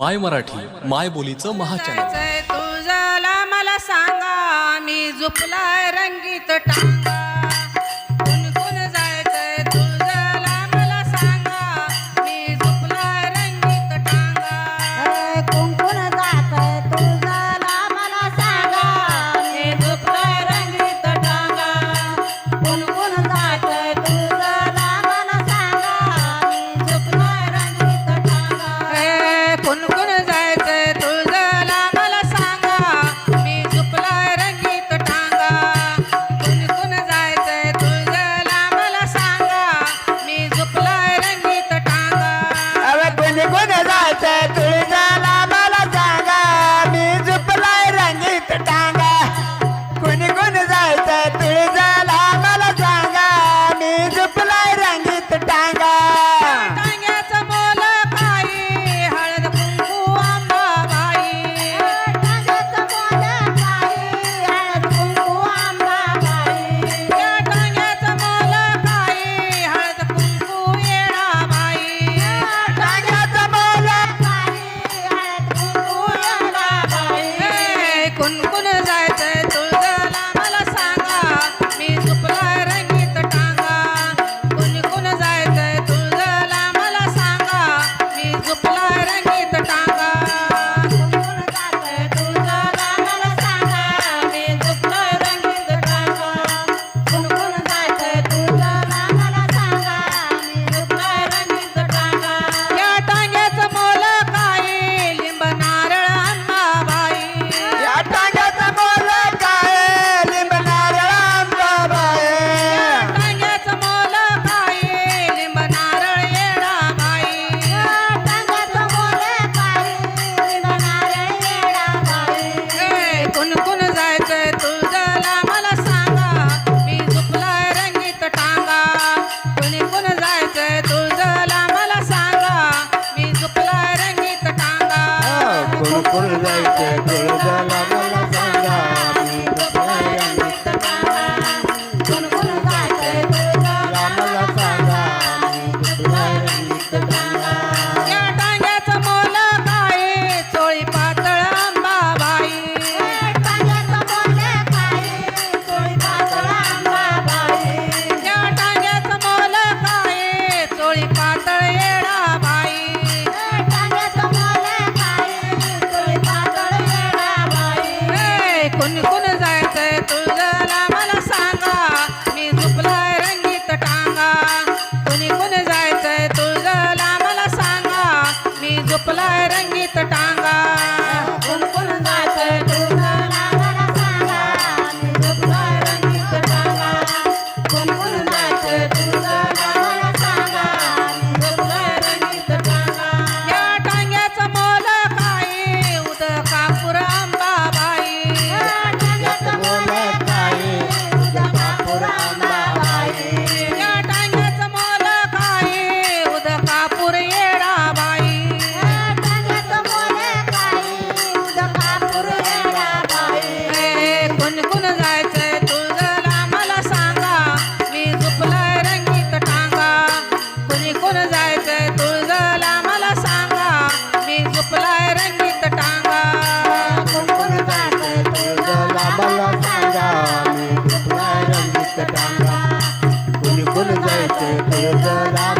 माय मराठी माय बोलीचं महाचॅनल. तुझाला मला सांगा मी झुपलाय रंगीत टांगा. వైద్య గురుదల సంగామి Good